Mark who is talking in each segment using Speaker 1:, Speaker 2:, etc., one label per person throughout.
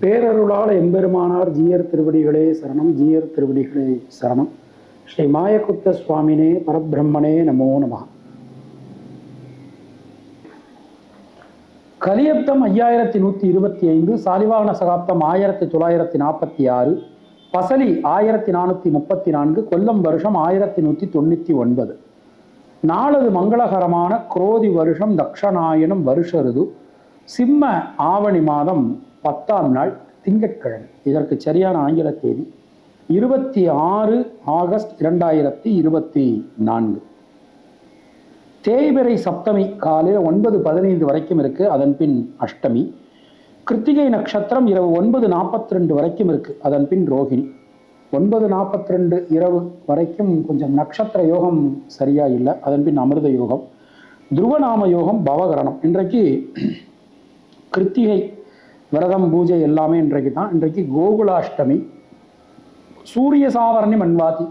Speaker 1: பேரருளால் எம்பெருமானார் ஜீயர் திருவடிகளே சரணம் ஜீயர் திருவடிகளே சரணம். ஸ்ரீ மாயகுத்த சுவாமினே பரபிரம்மனே நமோ நம கலியப்தம் ஐயாயிரத்தி நூற்றி இருபத்தி ஐந்து சாலிவாகன சகாப்தம் ஆயிரத்தி தொள்ளாயிரத்தி நாற்பத்தி ஆறு பசலி ஆயிரத்தி நானூற்றி முப்பத்தி நான்கு கொல்லம் வருஷம் ஆயிரத்தி நூற்றி தொண்ணூற்றி ஒன்பது. நாளது மங்களகரமான குரோதி வருஷம் தக்ஷணாயனம் வருஷருது சிம்ம ஆவணி மாதம் பத்தாம் நாள் திங்கட்கிழமை. இதற்கு சரியான ஆங்கில தேதி இருபத்தி ஆறு ஆகஸ்ட் இரண்டாயிரத்தி இருபத்தி நான்கு. தேய்பிறை சப்தமி காலையில் ஒன்பது பதினைந்து வரைக்கும் இருக்கு. அதன் பின் அஷ்டமி. கிருத்திகை நட்சத்திரம் இரவு ஒன்பது நாற்பத்தி ரெண்டு வரைக்கும் இருக்கு. அதன் பின் ரோகிணி. ஒன்பது நாற்பத்தி ரெண்டு இரவு வரைக்கும் கொஞ்சம் நட்சத்திர யோகம் சரியா இல்லை. அதன் பின் அமிர்த யோகம் துருவநாம யோகம் பவகரணம். இன்றைக்கு கிருத்திகை விரதம் பூஜை எல்லாமே இன்றைக்கு தான். இன்றைக்கு கோகுலாஷ்டமி சூரிய சாவரணி மண்வாதி.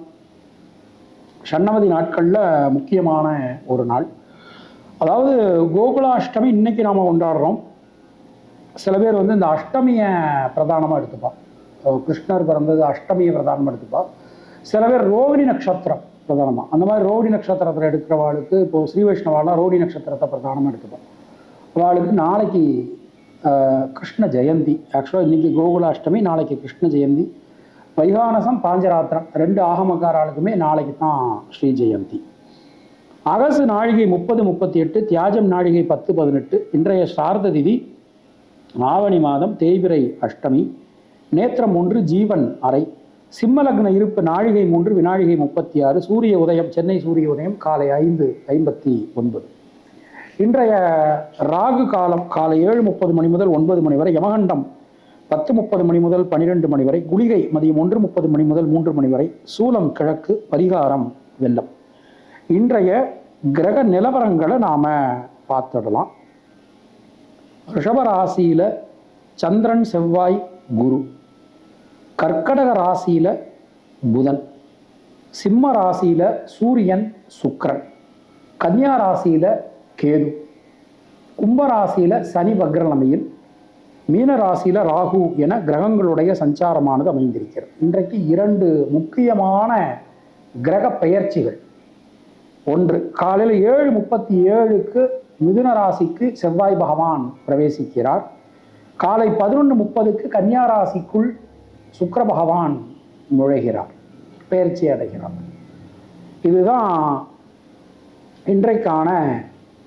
Speaker 1: ஷண்ணவதி நாட்களில் முக்கியமான ஒரு நாள். அதாவது கோகுலாஷ்டமி இன்னைக்கு நாம் கொண்டாடுறோம். சில பேர் வந்து இந்த அஷ்டமியை பிரதானமாக எடுத்துப்பா. கிருஷ்ணர் பிறந்தது அஷ்டமியை பிரதானமாக எடுத்துப்பா. சில பேர் ரோகிணி நட்சத்திரம் பிரதானமாக அந்த மாதிரி ரோகிணி நட்சத்திரத்தில் எடுக்கிறவாளுக்கு இப்போ ஸ்ரீ வைஷ்ணவாலாம் ரோகிணி நட்சத்திரத்தை பிரதானமாக எடுத்துப்பான் அவளுக்கு நாளைக்கு கிருஷ்ண ஜெயந்தி ஆக்சுவலாக இன்றைக்கி கோகுலாஷ்டமி நாளைக்கு கிருஷ்ண ஜெயந்தி வைகானசம் பாஞ்சராத்திரம் ரெண்டு ஆகமக்காராளுக்குமே நாளைக்கு தான் ஸ்ரீ ஜெயந்தி அகசு நாழிகை முப்பது முப்பத்தி எட்டு தியாஜம் நாழிகை பத்து பதினெட்டு இன்றைய சார்த திதி ஆவணி மாதம் தேய்பிறை அஷ்டமி நேத்திரம் ஒன்று ஜீவன் அறை சிம்மலக்ன இருப்பு நாழிகை மூன்று வினாழிகை முப்பத்தி ஆறு சூரிய உதயம் சென்னை சூரிய உதயம் காலை ஐந்து ஐம்பத்தி ஒன்பது. இன்றைய ராகு காலம் காலை ஏழு முப்பது மணி முதல் ஒன்பது மணி வரை யமகண்டம் பத்து முப்பது மணி முதல் பன்னிரெண்டு மணி வரை குளிகை மதியம் ஒன்று முப்பது மணி முதல் மூன்று மணி வரை சூலம் கிழக்கு பரிகாரம் வெள்ளம். இன்றைய கிரக நிலவரங்களை நாம பார்த்துடலாம். ரிஷப ராசியில சந்திரன் செவ்வாய் குரு. கர்க்கடக ராசியில புதன். சிம்ம ராசியில சூரியன் சுக்கரன். கன்னியா ராசியில கேது. கும்பராசியில் சனி வக்ரநிலையில் மீனராசியில ராகு என கிரகங்களுடைய சஞ்சாரமானது அமைந்திருக்கிறது. இன்றைக்கு இரண்டு முக்கியமான கிரக பெயர்ச்சிகள். ஒன்று காலையில் ஏழு முப்பத்தி ஏழுக்கு மிதுன ராசிக்கு செவ்வாய் பகவான் பிரவேசிக்கிறார். காலை பதினொன்று முப்பதுக்கு கன்னியா ராசிக்குள் பகவான் நுழைகிறார். பெயர்ச்சி அடைகிறார். இதுதான் இன்றைக்கான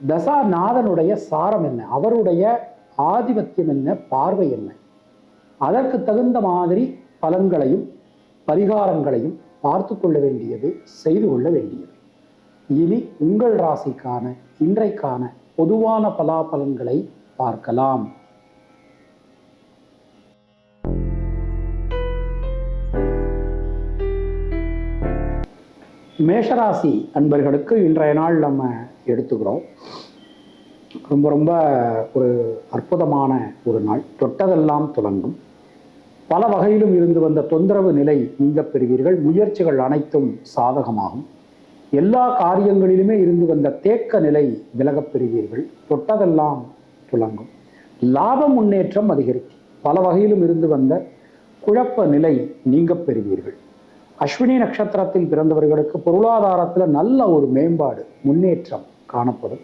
Speaker 1: தசாநாதனுடைய சாரம் என்ன? அவருடைய ஆதிபத்தியம் என்ன? பார்வை என்ன? அதற்கு தகுந்த மாதிரி பலன்களையும் பரிகாரங்களையும் பார்த்து கொள்ள வேண்டியது செய்து கொள்ள வேண்டியது. இனி உங்கள் ராசிக்கான இன்றைக்கான பொதுவான பலாபலன்களை பார்க்கலாம். மேஷராசி அன்பர்களுக்கு இன்றைய நாள் நம்ம எடுத்துக்கிறோம். ரொம்ப ரொம்ப ஒரு அற்புதமான ஒரு நாள். தொட்டதெல்லாம் துலங்கும். பல வகையிலும் இருந்து வந்த தொந்தரவு நிலை நீங்கப் பெறுவீர்கள். முயற்சிகள் அனைத்தும் சாதகமாகும். எல்லா காரியங்களிலுமே இருந்து வந்த தேக்க நிலை விலகப் பெறுவீர்கள். தொட்டதெல்லாம் துலங்கும். லாப முன்னேற்றம் அதிகரிக்கும். பல வகையிலும் இருந்து வந்த குழப்ப நிலை நீங்கப் பெறுவீர்கள். அஸ்வினி நட்சத்திரத்தில் பிறந்தவர்களுக்கு பொருளாதாரத்தில் நல்ல ஒரு மேம்பாடு முன்னேற்றம் காணப்படும்.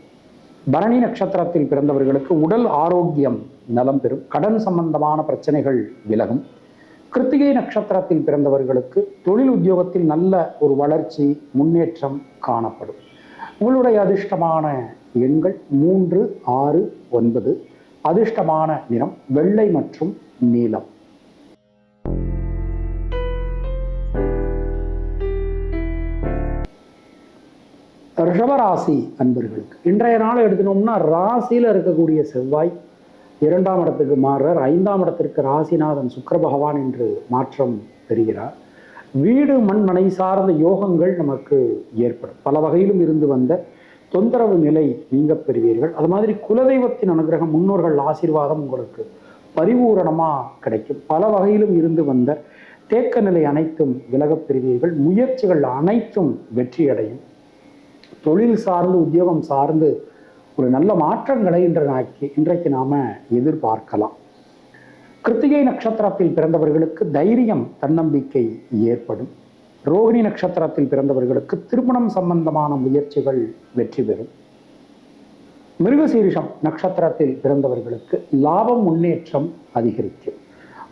Speaker 1: பரணி நட்சத்திரத்தில் பிறந்தவர்களுக்கு உடல் ஆரோக்கியம் நலம் பெறும். கடன் சம்பந்தமான பிரச்சனைகள் விலகும். கிருத்திகை நட்சத்திரத்தில் பிறந்தவர்களுக்கு தொழில் உத்தியோகத்தில் நல்ல ஒரு வளர்ச்சி முன்னேற்றம் காணப்படும். உங்களுடைய அதிர்ஷ்டமான எண்கள் மூன்று ஆறு ஒன்பது. அதிர்ஷ்டமான நிறம் வெள்ளை மற்றும் நீலம். ரிஷபராசி அன்பர்களுக்கு. இன்றைய நாள் எடுத்துனோம்னா ராசியில் இருக்கக்கூடிய செவ்வாய் இரண்டாம் இடத்துக்கு மாறுறார். ஐந்தாம் இடத்திற்கு ராசிநாதன் சுக்கர பகவான் என்று மாற்றம் பெறுகிறார். வீடு மண் மனை சார்ந்த யோகங்கள் நமக்கு ஏற்படும். பல வகையிலும் இருந்து வந்த தொந்தரவு நிலை நீங்க பெறுவீர்கள். அது மாதிரி குலதெய்வத்தின் அனுகிரகம் முன்னோர்கள் ஆசீர்வாதம் உங்களுக்கு பரிபூரணமாக கிடைக்கும். பல வகையிலும் இருந்து வந்த தேக்க நிலை அனைத்தும் விலகப் பெறுவீர்கள். முயற்சிகள் அனைத்தும் வெற்றியடையும். தொழில் சார்ந்து உத்தியோகம் சார்ந்து ஒரு நல்ல மாற்றங்களை இன்று நாக்கி இன்றைக்கு நாம எதிர்பார்க்கலாம். கிருத்திகை நட்சத்திரத்தில் பிறந்தவர்களுக்கு தைரியம் தன்னம்பிக்கை ஏற்படும். ரோகிணி நட்சத்திரத்தில் பிறந்தவர்களுக்கு திருமணம் சம்பந்தமான முயற்சிகள் வெற்றி பெறும். மிருகசீரிஷம் நட்சத்திரத்தில் பிறந்தவர்களுக்கு லாபம் முன்னேற்றம் அதிகரிக்கும்.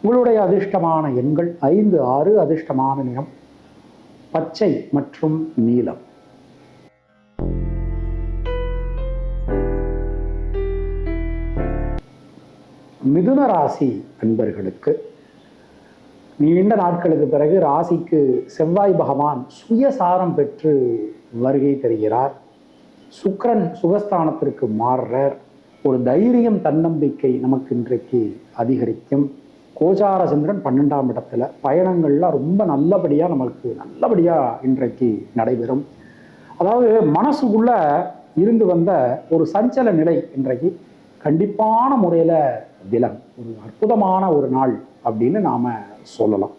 Speaker 1: உங்களுடைய அதிர்ஷ்டமான எண்கள் ஐந்து ஆறு அதிர்ஷ்டமான நிறம் பச்சை மற்றும் நீலம். மிதுன ராசி அன்பர்களுக்கு நீண்ட நாட்களுக்கு பிறகு ராசிக்கு செவ்வாய் பகவான் சுயசாரம் பெற்று வருகை தருகிறார். சுக்கரன் சுகஸ்தானத்திற்கு மாறுறார். ஒரு தைரியம் தன்னம்பிக்கை நமக்கு இன்றைக்கு அதிகரிக்கும். கோச்சார சந்திரன் பன்னெண்டாம் இடத்துல. பயணங்கள்லாம் ரொம்ப நல்லபடியாக நமக்கு நல்லபடியாக இன்றைக்கு நடைபெறும். அதாவது மனசுக்குள்ள இருந்து வந்த ஒரு சஞ்சல நிலை இன்றைக்கு கண்டிப்பான முறையில் தினம் ஒரு அற்புதமான ஒரு நாள் அப்படின்னு நாம சொல்லலாம்.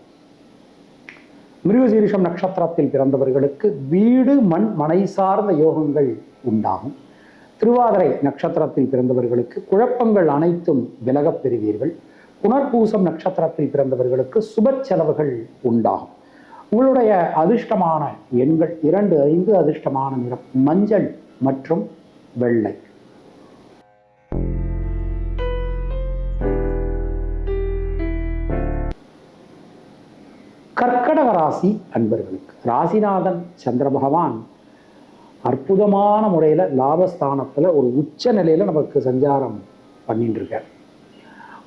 Speaker 1: மிருகசீரிஷம் நட்சத்திரத்தில் பிறந்தவர்களுக்கு வீடு மண் மனை சார்ந்த யோகங்கள் உண்டாகும். திருவாதிரை நட்சத்திரத்தில் பிறந்தவர்களுக்கு குழப்பங்கள் அனைத்தும் விலகப் பெறுவீர்கள். புனர்பூசம் நட்சத்திரத்தில் பிறந்தவர்களுக்கு சுப செலவுகள் உண்டாகும். உங்களுடைய அதிர்ஷ்டமான எண்கள் இரண்டு ஐந்து அதிர்ஷ்டமான நிறம் மஞ்சள் மற்றும் வெள்ளை. கர்க்கடக ராசி அன்பர்களுக்கு. ராசிநாதன் சந்திர பகவான் அற்புதமான முறையில் லாபஸ்தானத்தில் ஒரு உச்ச நிலையில் நமக்கு சஞ்சாரம் பண்ணிட்டு இருக்கார்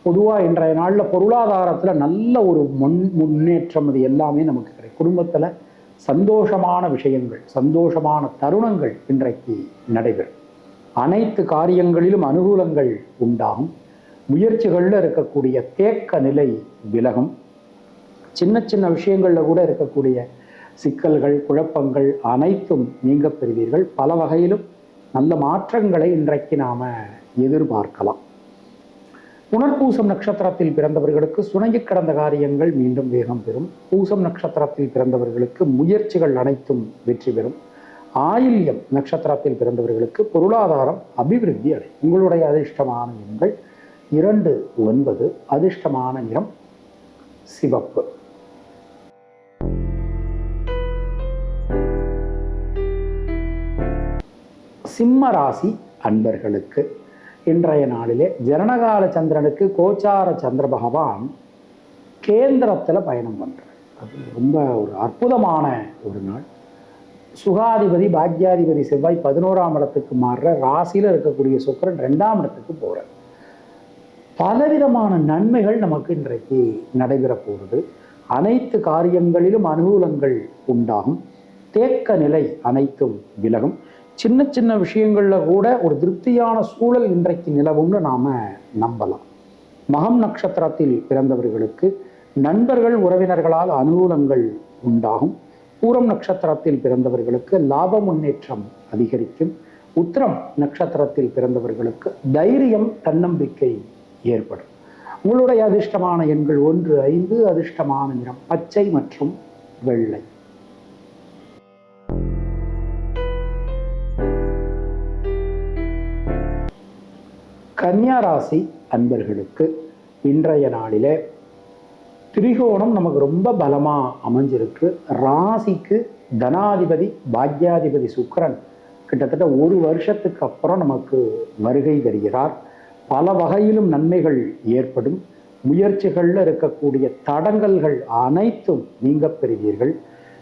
Speaker 1: பொதுவாக இன்றைய நாளில் பொருளாதாரத்தில் நல்ல ஒரு முன் முன்னேற்றம் அது எல்லாமே நமக்கு கிடைக்கும். குடும்பத்தில் சந்தோஷமான விஷயங்கள் சந்தோஷமான தருணங்கள் இன்றைக்கு நடைபெறும். அனைத்து காரியங்களிலும் அனுகூலங்கள் உண்டாகும். முயற்சிகளில் இருக்கக்கூடிய தேக்க நிலை விலகும். சின்ன சின்ன விஷயங்களில் கூட இருக்கக்கூடிய சிக்கல்கள் குழப்பங்கள் அனைத்தும் நீங்க பெறுவீர்கள். பல வகையிலும் நல்ல மாற்றங்களை இன்றைக்கு நாம எதிர்பார்க்கலாம். புனர்பூசம் நட்சத்திரத்தில் பிறந்தவர்களுக்கு சுணங்கி கிடந்த காரியங்கள் மீண்டும் வேகம் பெறும். பூசம் நட்சத்திரத்தில் பிறந்தவர்களுக்கு முயற்சிகள் அனைத்தும் வெற்றி பெறும். ஆயில்யம் நட்சத்திரத்தில் பிறந்தவர்களுக்கு பொருளாதாரம் அபிவிருத்தி அடையும். உங்களுடைய அதிர்ஷ்டமான எண்கள் இரண்டு ஒன்பது அதிர்ஷ்டமான நிறம் சிவப்பு. சிம்ம ராசி அன்பர்களுக்கு. இன்றைய நாளிலே ஜனனகால சந்திரனுக்கு கோச்சார சந்திர பகவான் கேந்திரத்தில் பயணம் பண்ணுறார் அது ரொம்ப ஒரு அற்புதமான ஒரு நாள். சுகாதிபதி பாக்யாதிபதி செவ்வாய் பதினோராம் இடத்துக்கு மாறுற ராசியில் இருக்கக்கூடிய சுக்கரன் ரெண்டாம் இடத்துக்கு போகிறார் பலவிதமான நன்மைகள் நமக்கு இன்றைக்கு நடைபெற போகிறது அனைத்து காரியங்களிலும் அனுகூலங்கள் உண்டாகும். தேக்க நிலை அனைத்தும் விலகும். சின்ன சின்ன விஷயங்களில் கூட ஒரு திருப்தியான சூழல் இன்றைக்கு நிலவும்னு நாம் நம்பலாம். மகம் நட்சத்திரத்தில் பிறந்தவர்களுக்கு நண்பர்கள் உறவினர்களால் அனுகூலங்கள் உண்டாகும். பூரம் நட்சத்திரத்தில் பிறந்தவர்களுக்கு லாப முன்னேற்றம் அதிகரிக்கும். உத்திரம் நட்சத்திரத்தில் பிறந்தவர்களுக்கு தைரியம் தன்னம்பிக்கை ஏற்படும். உங்களுடைய அதிர்ஷ்டமான எண்கள் ஒன்று ஐந்து அதிர்ஷ்டமான நிறம் பச்சை மற்றும் வெள்ளை. கன்னியா ராசி அன்பர்களுக்கு இன்றைய நாளிலே திரிகோணம் நமக்கு ரொம்ப பலமாக அமைஞ்சிருக்கு. ராசிக்கு தனாதிபதி பாக்யாதிபதி சுக்கரன் கிட்டத்தட்ட ஒரு வருஷத்துக்கு அப்புறம் நமக்கு வருகை தருகிறார். பல வகையிலும் நன்மைகள் ஏற்படும். முயற்சிகளில் இருக்கக்கூடிய தடங்கல்கள் அனைத்தும் நீங்க பெறுவீர்கள்.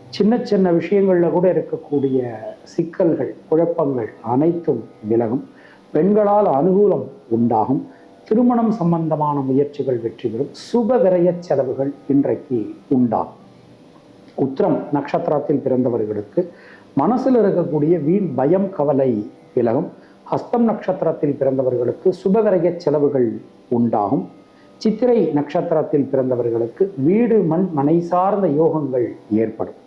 Speaker 1: சின்ன சின்ன விஷயங்களில் கூட இருக்கக்கூடிய சிக்கல்கள் குழப்பங்கள் அனைத்தும் விலகும். பெண்களால் அனுகூலம் உண்டாகும். திருமணம் சம்பந்தமான முயற்சிகள் வெற்றி பெறும். சுப விரய செலவுகள் இன்றைக்கு உண்டாகும். உத்திரம் நட்சத்திரத்தில் பிறந்தவர்களுக்கு மனசில் இருக்கக்கூடிய வீண் பயம் கவலை விலகும். ஹஸ்தம் நட்சத்திரத்தில் பிறந்தவர்களுக்கு சுபவிரய செலவுகள் உண்டாகும். சித்திரை நட்சத்திரத்தில் பிறந்தவர்களுக்கு வீடு மண் மனை சார்ந்த யோகங்கள் ஏற்படும்.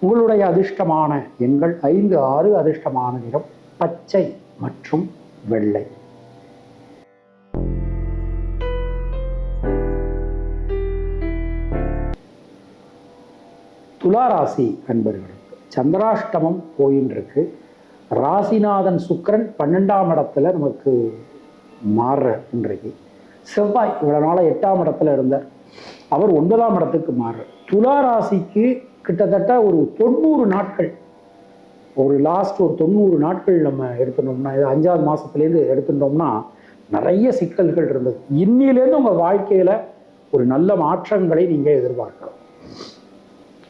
Speaker 1: உங்களுடைய அதிர்ஷ்டமான எண்கள் ஐந்து ஆறு அதிர்ஷ்டமான நிறம் பச்சை மற்றும் வெள்ளை. துளாராசி அன்பர்களுக்கு சந்திராஷ்டமம் போயின்னு இருக்கு ராசிநாதன் சுக்கிரன் பன்னெண்டாம் இடத்துல நமக்கு மாறுற இன்றைக்கு. செவ்வாய் இவ்வளவு நாளா எட்டாம் இடத்துல இருந்தார். அவர் ஒன்பதாம் இடத்துக்கு மாறுற துலா ராசிக்கு கிட்டத்தட்ட ஒரு தொண்ணூறு நாட்கள் ஒரு லாஸ்ட் ஒரு தொண்ணூறு நாட்கள் நம்ம எடுத்துட்டோம்னா இது அஞ்சாவது மாதத்துலேருந்து எடுத்துட்டோம்னா நிறைய சிக்கல்கள் இருந்தது. இன்னிலேருந்து உங்க வாழ்க்கையில ஒரு நல்ல மாற்றங்களை நீங்க எதிர்பார்க்கலாம்.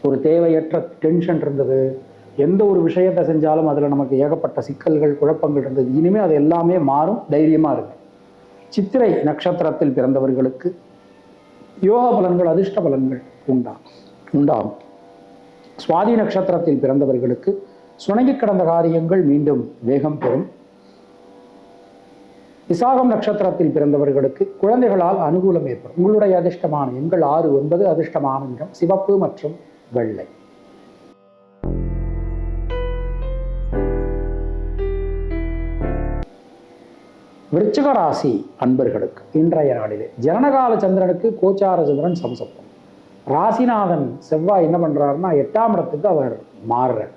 Speaker 1: ஒரு தேவையற்ற டென்ஷன் இருந்தது. எந்த ஒரு விஷயத்தை செஞ்சாலும் அதில் நமக்கு ஏகப்பட்ட சிக்கல்கள் குழப்பங்கள் இருந்தது. இனிமேல் அது எல்லாமே மாறும் தைரியமாக இருக்கு. சித்திரை நட்சத்திரத்தில் பிறந்தவர்களுக்கு யோக பலன்கள் அதிர்ஷ்ட பலன்கள் உண்டா உண்டாகும். சுவாதி நட்சத்திரத்தில் பிறந்தவர்களுக்கு சுணங்கி கிடந்த காரியங்கள் மீண்டும் வேகம் பெறும். விசாகம் நட்சத்திரத்தில் பிறந்தவர்களுக்கு குழந்தைகளால் அனுகூலம் ஏற்படும். உங்களுடைய அதிர்ஷ்டமான எண்கள் ஆறு ஒன்பது அதிர்ஷ்டமான நிறம் சிவப்பு மற்றும் வெள்ளை. விருச்சிக ராசி அன்பர்களுக்கு இன்றைய நாளிலே ஜனனகால சந்திரனுக்கு கோச்சார சந்திரன் சமசப்தம். ராசிநாதன் செவ்வாய் என்ன பண்றாருன்னா எட்டாம் இடத்துக்கு அவர் மாறுறார்.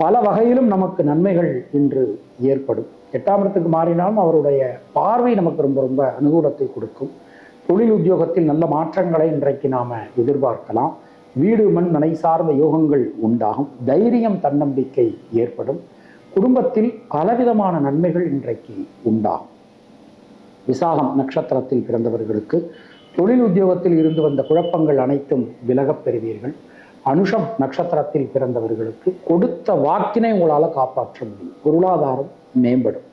Speaker 1: பல வகையிலும் நமக்கு நன்மைகள் இன்று ஏற்படும். எட்டாம் இடத்துக்கு மாறினாலும் அவருடைய பார்வை நமக்கு ரொம்ப ரொம்ப அனுகூலத்தை கொடுக்கும். தொழில் உத்தியோகத்தில் நல்ல மாற்றங்களை இன்றைக்கு நாம எதிர்பார்க்கலாம். வீடு மண் மனை சார்ந்த யோகங்கள் உண்டாகும். தைரியம் தன்னம்பிக்கை ஏற்படும். குடும்பத்தில் பலவிதமான நன்மைகள் இன்றைக்கு உண்டாகும். விசாகம் நட்சத்திரத்தில் பிறந்தவர்களுக்கு தொழில் உத்தியோகத்தில் இருந்து வந்த குழப்பங்கள் அனைத்தும் விலகப் பெறுவீர்கள். அனுஷம் நட்சத்திரத்தில் பிறந்தவர்களுக்கு கொடுத்த வாக்கினை உங்களால் காப்பாற்ற முடியும். பொருளாதாரம் மேம்படும்.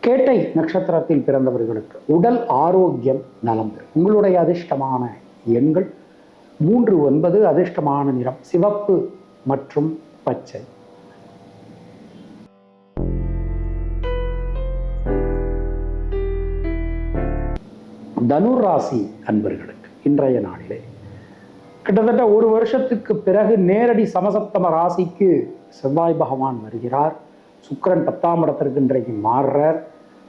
Speaker 1: கேட்டை நட்சத்திரத்தில் பிறந்தவர்களுக்கு உடல் ஆரோக்கியம் நலம் பெறும். உங்களுடைய அதிர்ஷ்டமான எண்கள் மூன்று ஒன்பது அதிர்ஷ்டமான நிறம் சிவப்பு மற்றும் பச்சை. தனுர் ராசி அன்பர்களுக்கு இன்றைய நாளிலே கிட்டத்தட்ட ஒரு வருஷத்துக்கு பிறகு நேரடி சமசப்தம ராசிக்கு செவ்வாய் பகவான் வருகிறார். சுக்கரன் பத்தாம் இடத்திற்கு இன்றைக்கு மாறுறார்.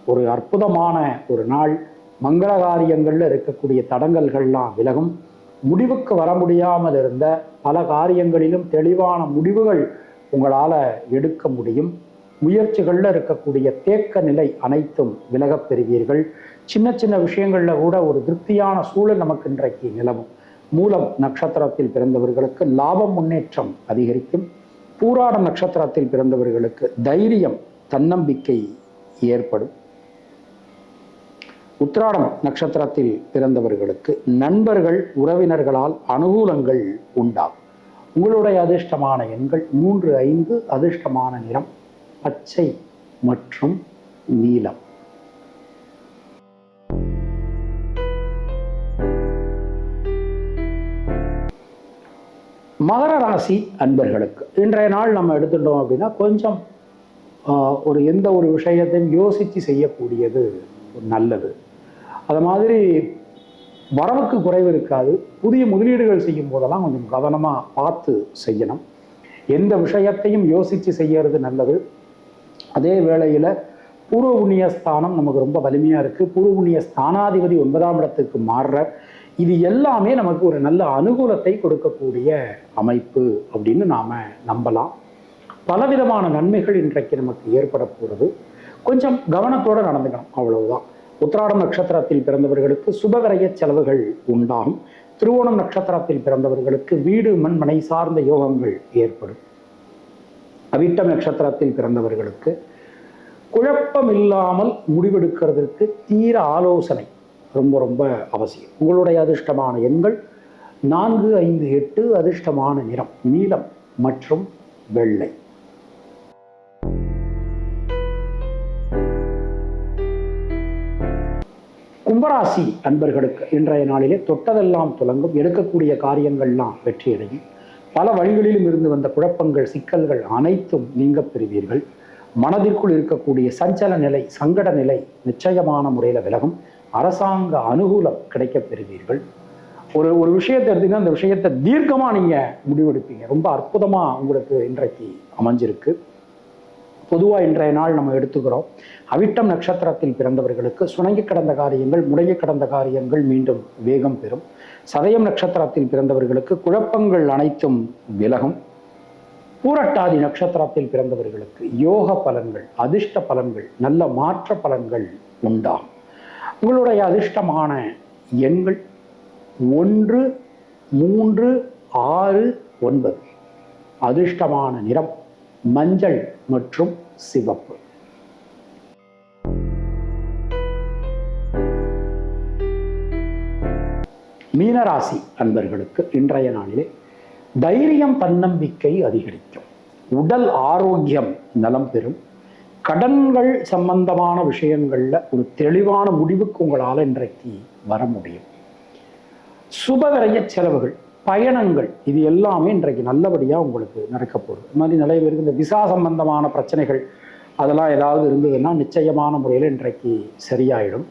Speaker 1: ஒரு அற்புதமான ஒரு நாள். மங்கள காரியங்கள்ல இருக்கக்கூடிய தடங்கல்கள்லாம் விலகும். முடிவுக்கு வர முடியாமல் இருந்த பல காரியங்களிலும் தெளிவான முடிவுகள் உங்களால எடுக்க முடியும். முயற்சிகள்ல இருக்கக்கூடிய தேக்க நிலை அனைத்தும் விலகப் பெறுவீர்கள். சின்ன சின்ன விஷயங்கள்ல கூட ஒரு திருப்தியான சூழல் நமக்கு இன்றைக்கு நிலவும். மூலம் நட்சத்திரத்தில் பிறந்தவர்களுக்கு லாபம் முன்னேற்றம் அதிகரிக்கும். பூராடம் நட்சத்திரத்தில் பிறந்தவர்களுக்கு தைரியம் தன்னம்பிக்கை ஏற்படும். உத்ராடம் நட்சத்திரத்தில் பிறந்தவர்களுக்கு நண்பர்கள் உறவினர்களால் அனுகூலங்கள் உண்டாகும். உங்களுடைய அதிர்ஷ்டமான எண்கள் மூன்று ஐந்து அதிர்ஷ்டமான நிறம் பச்சை மற்றும் நீலம். மகர ராசி அன்பர்களுக்கு. இன்றைய நாள் நம்ம எடுத்துட்டோம் அப்படின்னா கொஞ்சம் ஒரு எந்த ஒரு விஷயத்தையும் யோசித்து செய்யக்கூடியது நல்லது. அது மாதிரி வரவுக்கு குறைவு இருக்காது. புதிய முதலீடுகள் செய்யும் போதெல்லாம் கொஞ்சம் கவனமாக பார்த்து செய்யணும். எந்த விஷயத்தையும் யோசித்து செய்யறது நல்லது. அதே வேளையில் பூர்வ புண்ணிய ஸ்தானம் நமக்கு ரொம்ப வலிமையாக இருக்குது பூர்வ புண்ணிய ஸ்தானாதிபதி ஒன்பதாம் இடத்துக்கு மாறுற இது எல்லாமே நமக்கு ஒரு நல்ல அனுகூலத்தை கொடுக்கக்கூடிய அமைப்பு அப்படின்னு நாம் நம்பலாம். பலவிதமான நன்மைகள் இன்றைக்கு நமக்கு ஏற்பட போகிறது கொஞ்சம் கவனத்தோடு நடந்துக்கணும் அவ்வளவுதான். உத்திராடம் நட்சத்திரத்தில் பிறந்தவர்களுக்கு சுபகரைய செலவுகள் உண்டாகும். திருவோணம் நட்சத்திரத்தில் பிறந்தவர்களுக்கு வீடு மண்மனை சார்ந்த யோகங்கள் ஏற்படும். அவிட்டம் நட்சத்திரத்தில் பிறந்தவர்களுக்கு குழப்பம் இல்லாமல் முடிவெடுக்கிறதுக்கு தீர ஆலோசனை. ரொம்ப ரொம்ப அவசியம். உங்களுடைய அதிர்ஷ்டமான எண்கள் நான்கு ஐந்து எட்டு அதிர்ஷ்டமான நிறம் நீலம் மற்றும் வெள்ளை. கும்பராசி அன்பர்களுக்கு இன்றைய நாளிலே தொட்டதெல்லாம் துலங்கும் எடுக்கக்கூடிய காரியங்கள்லாம் வெற்றியடையும். பல வழிகளிலும் இருந்து வந்த குழப்பங்கள் சிக்கல்கள் அனைத்தும் நீங்க பெறுவீர்கள். மனதிற்குள் இருக்கக்கூடிய சஞ்சல நிலை சங்கட நிலை நிச்சயமான முறையில் விலகும். அரசாங்க அனுகூலம் கிடைக்கப் பெறுவீர்கள். ஒரு ஒரு விஷயத்தை எடுத்தீங்கன்னா அந்த விஷயத்தை தீர்க்கமாக நீங்கள் முடிவெடுப்பீங்க. ரொம்ப அற்புதமாக உங்களுக்கு இன்றைக்கு அமைஞ்சிருக்கு. பொதுவாக இன்றைய நாள் நம்ம எடுத்துக்கிறோம். அவிட்டம் நட்சத்திரத்தில் பிறந்தவர்களுக்கு சுணங்கி கடந்த காரியங்கள் முடங்கி கடந்த காரியங்கள் மீண்டும் வேகம் பெறும். சதயம் நட்சத்திரத்தில் பிறந்தவர்களுக்கு குழப்பங்கள் அனைத்தும் விலகும். பூரட்டாதி நட்சத்திரத்தில் பிறந்தவர்களுக்கு யோக பலன்கள் அதிர்ஷ்ட பலன்கள் நல்ல மாற்ற பலன்கள் உண்டாகும். உங்களுடைய அதிர்ஷ்டமான எண்கள் ஒன்று மூன்று ஆறு ஒன்பது. அதிர்ஷ்டமான நிறம் மஞ்சள் மற்றும் சிவப்பு. மீனராசி அன்பர்களுக்கு இன்றைய நாளிலே தைரியம் தன்னம்பிக்கை அதிகரிக்கும். உடல் ஆரோக்கியம் நலம் பெறும். கடன்கள் சம்பந்தமான விஷயங்களில் ஒரு தெளிவான முடிவுக்கு உங்களால் இன்றைக்கு வர முடியும். சுபவிரைய செலவுகள் பயணங்கள் இது எல்லாமே இன்றைக்கு நல்லபடியாக உங்களுக்கு நடக்க போகுது இது மாதிரி நிறைய பேருக்கு இந்த விசா சம்பந்தமான பிரச்சனைகள் அதெல்லாம் ஏதாவது இருந்ததுன்னா நிச்சயமான முறையில் இன்றைக்கு சரியாயிடும்.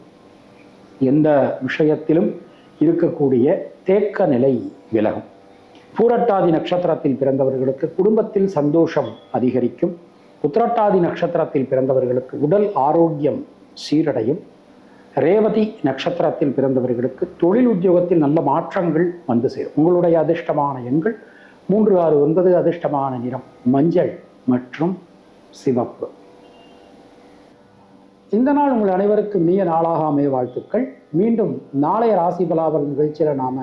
Speaker 1: எந்த விஷயத்திலும் இருக்கக்கூடிய தேக்க நிலை விலகும். பூரட்டாதி நட்சத்திரத்தில் பிறந்தவர்களுக்கு குடும்பத்தில் சந்தோஷம் அதிகரிக்கும். உத்திரட்டாதி நட்சத்திரத்தில் பிறந்தவர்களுக்கு உடல் ஆரோக்கியம் சீரடையும். ரேவதி நட்சத்திரத்தில் பிறந்தவர்களுக்கு தொழில் உத்தியோகத்தில் நல்ல மாற்றங்கள் வந்து சேரும். உங்களுடைய அதிர்ஷ்டமான எண்கள் மூன்று ஆறு ஒன்பது அதிர்ஷ்டமான நிறம் மஞ்சள் மற்றும் சிவப்பு. இந்த நாள் உங்கள் அனைவருக்கும் இனிய நாளாக அமைய வாழ்த்துக்கள். மீண்டும் நாளைய ராசி பலாபல் நிகழ்ச்சியில் நாம்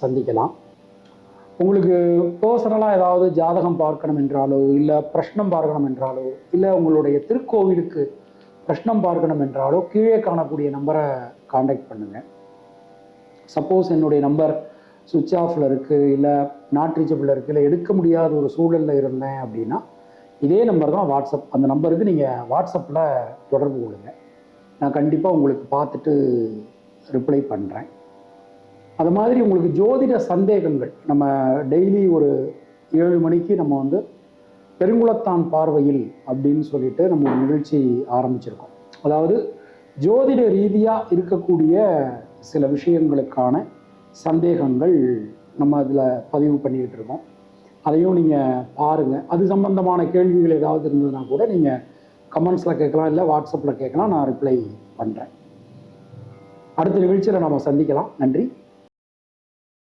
Speaker 1: சந்திக்கலாம். உங்களுக்கு பர்சனலாக ஏதாவது ஜாதகம் பார்க்கணும் என்றாலோ இல்லை பிரஷ்னம் பார்க்கணும் என்றாலோ இல்லை உங்களுடைய திருக்கோவிலுக்கு பிரஷ்னம் பார்க்கணும் என்றாலோ கீழே காணக்கூடிய நம்பரை காண்டாக்ட் பண்ணுங்கள் சப்போஸ் என்னுடைய நம்பர் சுவிட்ச் ஆஃபில் இருக்குது இல்லை நாட் ரீச்சபிள் இருக்குது இல்லை எடுக்க முடியாத ஒரு சூழலில் இருந்தேன் அப்படின்னா இதே நம்பர் தான் வாட்ஸ்அப். அந்த நம்பருக்கு நீங்கள் வாட்ஸ்அப்பில் தொடர்பு கொள்ளுங்கள் நான் கண்டிப்பாக உங்களுக்கு பார்த்துட்டு ரிப்ளை பண்ணுறேன் அது மாதிரி உங்களுக்கு ஜோதிட சந்தேகங்கள். நம்ம டெய்லி ஒரு ஏழு மணிக்கு நம்ம வந்து பெருங்குளத்தான் பார்வையில் அப்படின்னு சொல்லிட்டு நம்ம ஒரு நிகழ்ச்சி ஆரம்பிச்சிருக்கோம். அதாவது ஜோதிட ரீதியாக இருக்கக்கூடிய சில விஷயங்களுக்கான சந்தேகங்கள் நம்ம அதில் பதிவு பண்ணிக்கிட்டு இருக்கோம். அதையும் நீங்கள் பாருங்கள் அது சம்பந்தமான கேள்விகள் ஏதாவது இருந்ததுன்னா கூட நீங்கள் கமெண்ட்ஸில் கேட்கலாம் இல்லை வாட்ஸ்அப்பில் கேட்கலாம் நான் ரிப்ளை பண்ணுறேன் அடுத்த நிகழ்ச்சியில் நாம் சந்திக்கலாம். நன்றி.